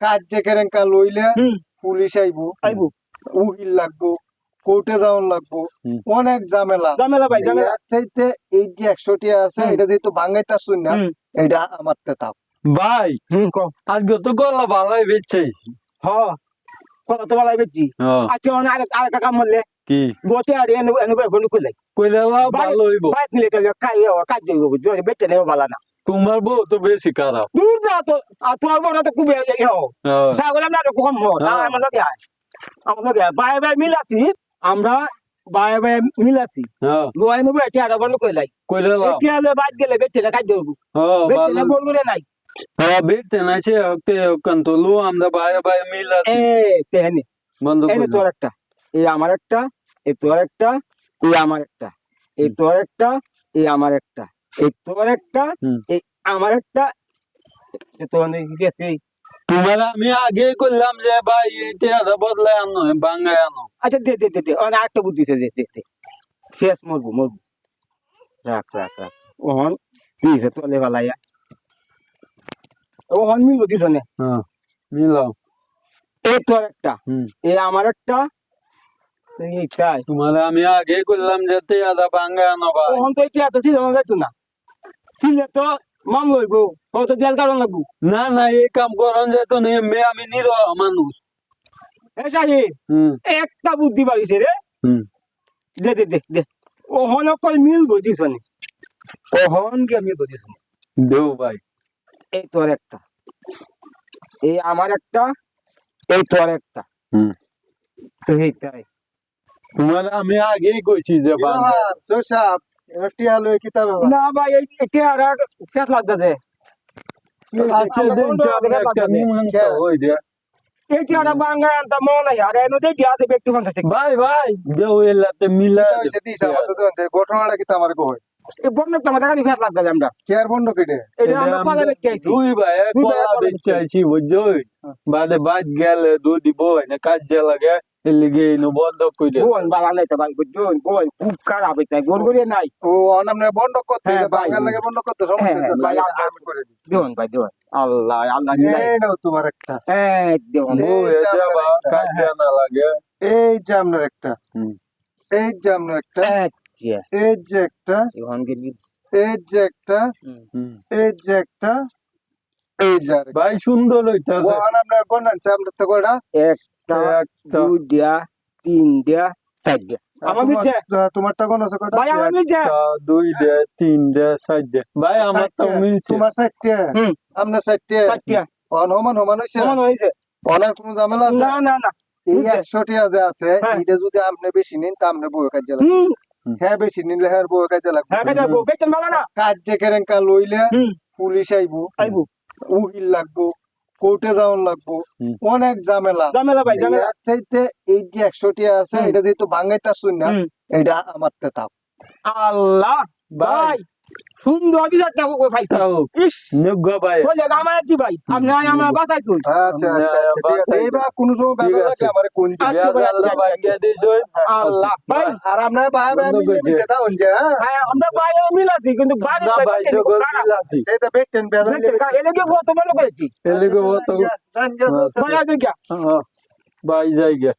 কাজ যে কেরেঙ্কা লইলে। পুলিশ আইবো। আইবো। উকিল লাগবো কোর্টে যাওয়ার লাগবো। অনেক ঝামেলা। ঝামেলা ভাই ঝামেলা। চাইতে এই যে একশোটি আছে এটা যেহেতু বাঙ্গাইতা শুন না এটা আমার তে থাক। ভাই আজকে তো গলা ভালোই বেচাইছি হ কত তো বলাই বেচি আচ্ছা অন আর আরেকটা কাম বললে কি? গোটে আর এনে এনে বই খুলে কইলে। ভালো হইব। বাইক নিলে কাজ কাজ কাজ নেও ভালো না। তোমার বউ তো বেশি খারাপ দূর যা তো আর তোমার বড় তো খুব হও হ্যাঁ। আমরা তো কম হো না। আমার লগে আয় আমার লগে বাই বাই মিলাছি আমরা বাই বাই মিলাছি লোয়াই নেব এটি আর বন্ধ কইলে এটি হলে বাইক গেলে বেচে কাজ দেবো গোল করে নাই। হ্যাঁ বেচতে না সে হতে কান্ত লো আমরা ভাই ভাই মিল এ তেহনে বন্ধ করে তোর একটা। এই আমার একটা। এই তোর একটা। এই আমার একটা। এই তোর একটা। এই আমার একটা। তোর একটা আমার একটা এ গেছে তোমার আমি আগে করলাম যে ভাই এটা বদলে আনো আচ্ছা দে দে দে দে অনেক একটা বুদ্ধি দে দে দে। শেষ মরবো মরবো। রাখ রাখ রাখ। ওহন দিছে তোলে ভালাইয়া ওহন মিলবো দিছ নে হ্যাঁ মিলাও। এই তোর একটা। এই আমার একটা। তোমার আমি আগে করলাম যে তেয়াদা বাঙ্গায় আনো ভাই। ওহন তো এটা তো সিজন যাইতো না। সিলে তো মাম লইবো ও তো জেল কারণ লাগবো। না না এই কাম করন যেত না মে আমি নির মানুষ। এ সাহেব একটা বুদ্ধি বাড়িছে রে। দে দে দে দে। ওহন কই মিলবো দিছ নে ওহন কে দিছ নে দেও ভাই। এই তোর একটা। এই আমার একটা এই তোর একটা। হুম। তো এইটাই। তোমার আমি আগেই কইছি যে বাঙ্গা সোসাব না ভাই এই এটা আর আর ফেস লাগতেছে আর হয় আর ভাই ভাই দেও এলাতে মিলা ঘটনাটা কিতা আমার কই এই বন্ধ তো আমাদের ফেস লাগতেছে আমরা। কেয়ার বন্ধ কেটে এটা আমরা কলে বেচে আইছি। দুই ভাই কলা কলা আইছি। বুঝছ বাদে বাদ গেলে দুই দিব না কাজ লাগে। লিগে ইনো বন্ধ কইলে বোন নাই তো ভাই বুঝুন বোন খুব খারাপ হইছে গোল করে নাই ও অনামনে বন্ধ করতে ভাই। লাগে বন্ধ করতে সমস্যা হইতাছে, ভাই, আমি- আমি করে দিই দিওন ভাই দিওন আল্লাহ আল্লাহ নিলাই এই নাও তোমার একটা হ্যাঁ দিওন ও এ যাবা কাজ যে না লাগে এই যে আপনার একটা হুম। এই যে আপনার একটা এই যে একটা এই যে একটা হুম। এই যে একটা এই যে ভাই সুন্দর ও হইতাছে অনামনে কোন আছে আপনার তো আমার তোমারটা কোন আছে? কয়টা? ভাই আমার মিলছে দুই দে তিন দে চার দে ভাই আমার তো চারটে। মিলছে। তোমার চারটে হুম। আপনার চারটে অন সমান সমান হইছে? সমান হয়েছে অনার কোনো ঝামেলা আছে? না না না। এই একশোটি যে আছে হ্যাঁ। এটা যদি আপনি বেশি নিন তা আপনি বউয়ের কাজে লাগবে। হ্যাঁ বেশি নিলে হ্যাঁ বউয়ের কাজে লাগবে। হ্যাঁ কাজে বউ বেতন ভালো না। কাজ যে কেরেঙ্কা লইলে পুলিশ আইবো। আইবো। উকিল লাগবো। কোর্টে যাওয়ার লাগবো। অনেক ঝামেলা। ঝামেলা ভাই ঝামেলা। চাইতে এই যে একশোটি আছে এটা যেহেতু ভাঙাইতে আসুন না এটা আমার তে থাক। আল্লাহ ভাই। ভাই সুন্দর তাও ইস! নিগ্গ ভাই। ওই জায়গা আমার কি ভাই। আপনি আয় আমার আচ্ছা আচ্ছা আচ্ছা ঠিক আছে। এইবার কোনো সময়। লাগলে আমারে কোন দিবে। আচ্ছা, আল্লাহ ভাই গিয়ে দিছো আল্লাহ ভাই। আর আপনার ভাই ভাই মিলে মিশে যে হ্যাঁ? হ্যাঁ আমরা বাইরে মিলাছি কিন্তু বাড়ি না ভাই মিলাছি সেটা বেটেন মনে করেছি এলিগে বতো জান গেছে ভাই আগে গিয়া ভাই যাই গে